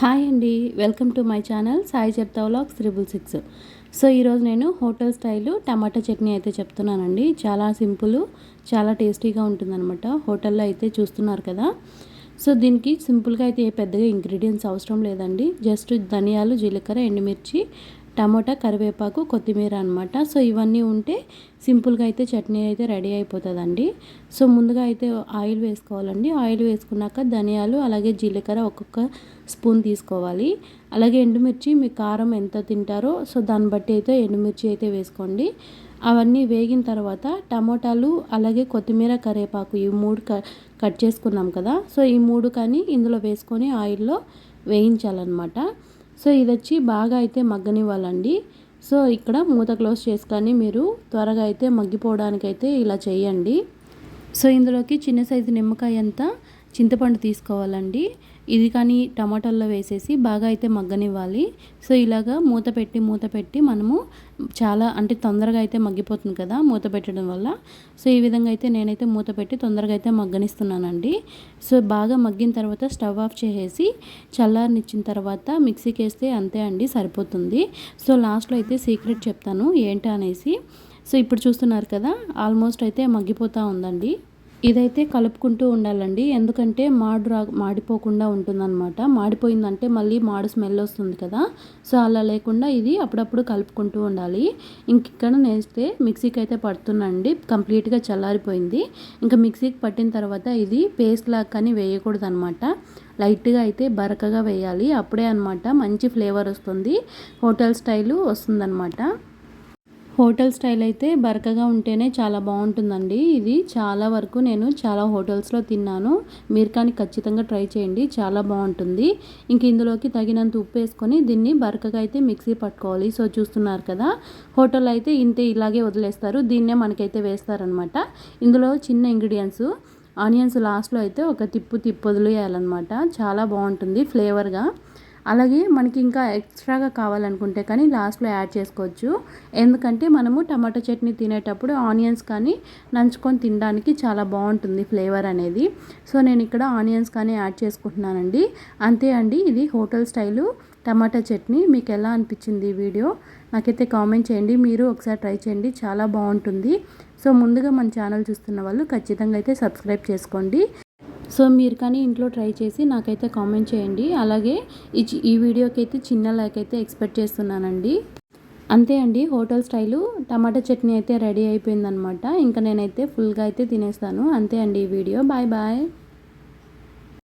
Hi అండి welcome to my channel Sai చెప్తా vlogs triple six. So ఈరోజు నేను హోటల్ స్టైల్ టమాటా చట్నీ అయితే చెప్తున్నానండి. చాలా సింపుల్ చాలా టేస్టీగా ఉంటుందన్నమాట. హోటల్లో అయితే చూస్తున్నారు కదా. సో దీనికి సింపుల్గా అయితే ఏ పెద్దగా ఇంగ్రీడియంట్స్ అవసరం లేదండి. జస్ట్ ధనియాలు జీలకర్ర ఎండుమిర్చి టమోటా కరివేపాకు కొత్తిమీర అనమాట సో ఇవన్నీ ఉంటే సింపుల్గా అయితే చట్నీ అయితే రెడీ అయిపోతుందండి. సో ముందుగా అయితే ఆయిల్ వేసుకోవాలండి. ఆయిల్ వేసుకున్నాక ధనియాలు అలాగే జీలకర్ర ఒక్కొక్క స్పూన్ తీసుకోవాలి. అలాగే ఎండుమిర్చి మీ కారం ఎంత తింటారో సో దాన్ని బట్టి అయితే ఎండుమిర్చి అయితే వేసుకోండి. అవన్నీ వేగిన తర్వాత టమోటాలు అలాగే కొత్తిమీర కరివేపాకు ఈ మూడు కట్ చేసుకున్నాం కదా. సో ఈ మూడు కానీ ఇందులో వేసుకొని ఆయిల్లో వేయించాలన్నమాట. సో ఇది వచ్చి బాగా అయితే మగ్గనివ్వాలండి. సో ఇక్కడ మూత క్లోజ్ చేసుకొని మీరు త్వరగా అయితే మగ్గిపోవడానికైతే ఇలా చేయండి. సో ఇందులోకి చిన్న సైజు నిమ్మకాయ అంతా చింతపండు తీసుకోవాలండి. ఇది కానీ టమాటాల్లో వేసేసి బాగా అయితే మగ్గనివ్వాలి. సో ఇలాగా మూత పెట్టి మూత పెట్టి మనము చాలా అంటే తొందరగా అయితే మగ్గిపోతుంది కదా మూత పెట్టడం వల్ల. సో ఈ విధంగా అయితే నేనైతే మూత పెట్టి తొందరగా అయితే మగ్గనిస్తున్నానండి. సో బాగా మగ్గిన తర్వాత స్టవ్ ఆఫ్ చేసేసి చల్లారనిచ్చిన తర్వాత మిక్సీకి వేస్తే అంతే అండి సరిపోతుంది. సో లాస్ట్లో అయితే సీక్రెట్ చెప్తాను ఏంటి అనేసి సో ఇప్పుడు చూస్తున్నారు కదా ఆల్మోస్ట్ అయితే మగ్గిపోతూ ఉందండి. ఇదైతే కలుపుకుంటూ ఉండాలండి. ఎందుకంటే మాడు రా మాడిపోకుండా ఉంటుందన్నమాట. మాడిపోయిందంటే మళ్ళీ మాడు స్మెల్ వస్తుంది కదా. సో అలా లేకుండా ఇది అప్పుడప్పుడు కలుపుకుంటూ ఉండాలి. ఇంక ఇక్కడ నేస్తే మిక్సీకి అయితే పడుతుందండి. కంప్లీట్గా చల్లారిపోయింది. ఇంకా మిక్సీకి పట్టిన తర్వాత ఇది పేస్ట్ లాగా కానీ వేయకూడదు అనమాట లైట్గా అయితే బరకగా వేయాలి. అప్పుడే అనమాట మంచి ఫ్లేవర్ వస్తుంది. హోటల్ స్టైలు వస్తుందన్నమాట. హోటల్ స్టైల్ అయితే బరకగా ఉంటేనే చాలా బాగుంటుందండి. ఇది చాలా వరకు నేను చాలా హోటల్స్లో తిన్నాను. మీరు కానీ ఖచ్చితంగా ట్రై చేయండి. చాలా బాగుంటుంది. ఇంక ఇందులోకి తగినంత ఉప్పు వేసుకొని దీన్ని బరకగా అయితే మిక్సీ పట్టుకోవాలి. సో చూస్తున్నారు కదా హోటల్ అయితే ఇంతే ఇలాగే వదిలేస్తారు. దీన్నే మనకైతే వేస్తారనమాట. ఇందులో చిన్న ఇంగ్రీడియంట్స్ ఆనియన్స్ లాస్ట్లో అయితే ఒక తిప్పు తిప్పు వదిలేయాలన్నమాట చాలా బాగుంటుంది ఫ్లేవర్గా. అలాగే మనకి ఇంకా ఎక్స్ట్రాగా కావాలనుకుంటే కానీ లాస్ట్లో యాడ్ చేసుకోవచ్చు. ఎందుకంటే మనము టమాటో చట్నీ తినేటప్పుడు ఆనియన్స్ కానీ నంచుకొని తినడానికి చాలా బాగుంటుంది ఫ్లేవర్ అనేది. సో నేను ఇక్కడ ఆనియన్స్ కానీ యాడ్ చేసుకుంటున్నానండి. అంతే అండి ఇది హోటల్ స్టైలు టమాటా చట్నీ. మీకు ఎలా అనిపించింది ఈ వీడియో? నాకైతే కామెంట్ చేయండి. మీరు ఒకసారి ట్రై చేయండి. చాలా బాగుంటుంది. సో ముందుగా మన ఛానల్ చూస్తున్న వాళ్ళు ఖచ్చితంగా అయితే సబ్స్క్రైబ్ చేసుకోండి. సో మీరు కానీ ఇంట్లో ట్రై చేసి నాకైతే కామెంట్ చేయండి. అలాగే ఈ ఈ వీడియోకి అయితే చిన్న లైక్ అయితే ఎక్స్పెక్ట్ చేస్తున్నానండి. అంతే అండి హోటల్ స్టైలు. టమాటా చట్నీ అయితే రెడీ అయిపోయిందనమాట. ఇంకా నేనైతే ఫుల్గా అయితే తినేస్తాను. అంతే అండి ఈ వీడియో. Bye bye.